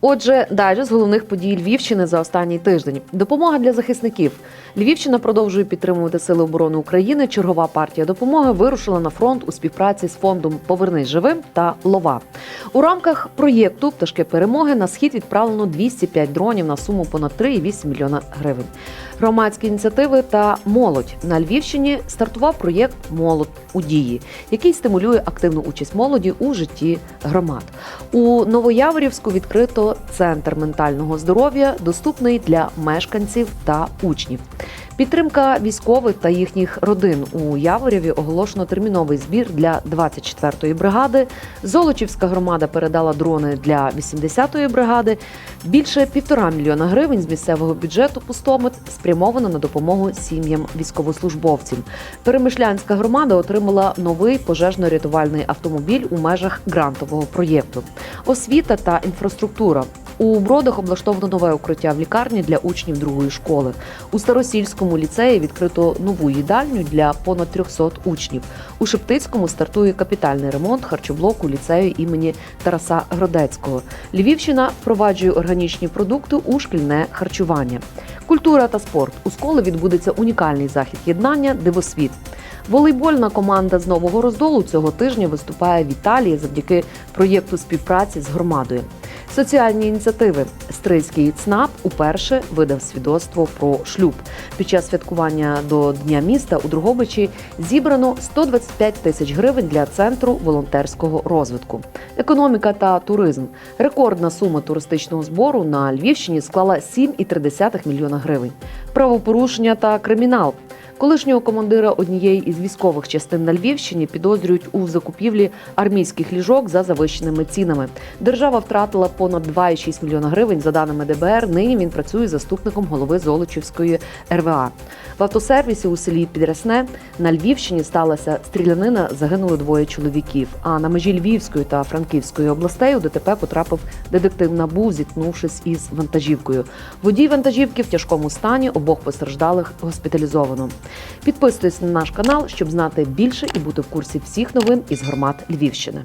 Отже, далі з головних подій Львівщини за останній тиждень. Допомога для захисників. Львівщина продовжує підтримувати Сили оборони України. Чергова партія допомоги вирушила на фронт у співпраці з фондом Повернись живим та Лова. У рамках проєкту Пташки перемоги на схід відправлено 205 дронів на суму понад 3,8 мільйона гривень. Громадські ініціативи та молодь на Львівщині стартував проєкт Молодь у дії, який стимулює активну участь молоді у житті громад. У Новояворівську відкрито центр ментального здоров'я, доступний для мешканців та учнів. Підтримка військових та їхніх родин у Яворіві оголошено терміновий збір для 24-ї бригади. Золочівська громада передала дрони для 80-ї бригади. Більше півтора мільйона гривень з місцевого бюджету пустомет спрямовано на допомогу сім'ям військовослужбовців. Перемишлянська громада отримала новий пожежно-рятувальний автомобіль у межах грантового проєкту. Освіта та інфраструктура. У бродах облаштовано нове укриття в лікарні для учнів другої школи. У Старосільському ліцеї відкрито нову їдальню для понад 300 учнів. У Шептицькому стартує капітальний ремонт харчоблоку ліцею імені Тараса Гродецького. Львівщина впроваджує органічні продукти у шкільне харчування. Культура та спорт у школи відбудеться унікальний захід єднання Дивосвіт. Волейбольна команда з нового роздолу цього тижня виступає в Італії завдяки проєкту співпраці з громадою. Соціальні ініціативи Стрийський ЦНАП уперше видав свідоцтво про шлюб. Під час святкування до Дня міста у Другобичі зібрано 125 тисяч гривень для центру волонтерського розвитку. Економіка та туризм. Рекордна сума туристичного збору на Львівщині склала 7,3 мільйона гривень. Правопорушення та кримінал. Колишнього командира однієї із військових частин на Львівщині підозрюють у закупівлі армійських ліжок за завищеними цінами. Держава втратила понад 2,6 мільйона гривень. За даними ДБР, нині він працює заступником голови Золочівської РВА. В автосервісі у селі Підрясне на Львівщині сталася стрілянина. Загинули двоє чоловіків. А на межі Львівської та Франківської областей у ДТП потрапив детектив НАБУ, зіткнувшись із вантажівкою. Водій вантажівки в тяжкому стані обох постраждалих госпіталізовано. Підписуйтесь на наш канал, щоб знати більше і бути в курсі всіх новин із громад Львівщини.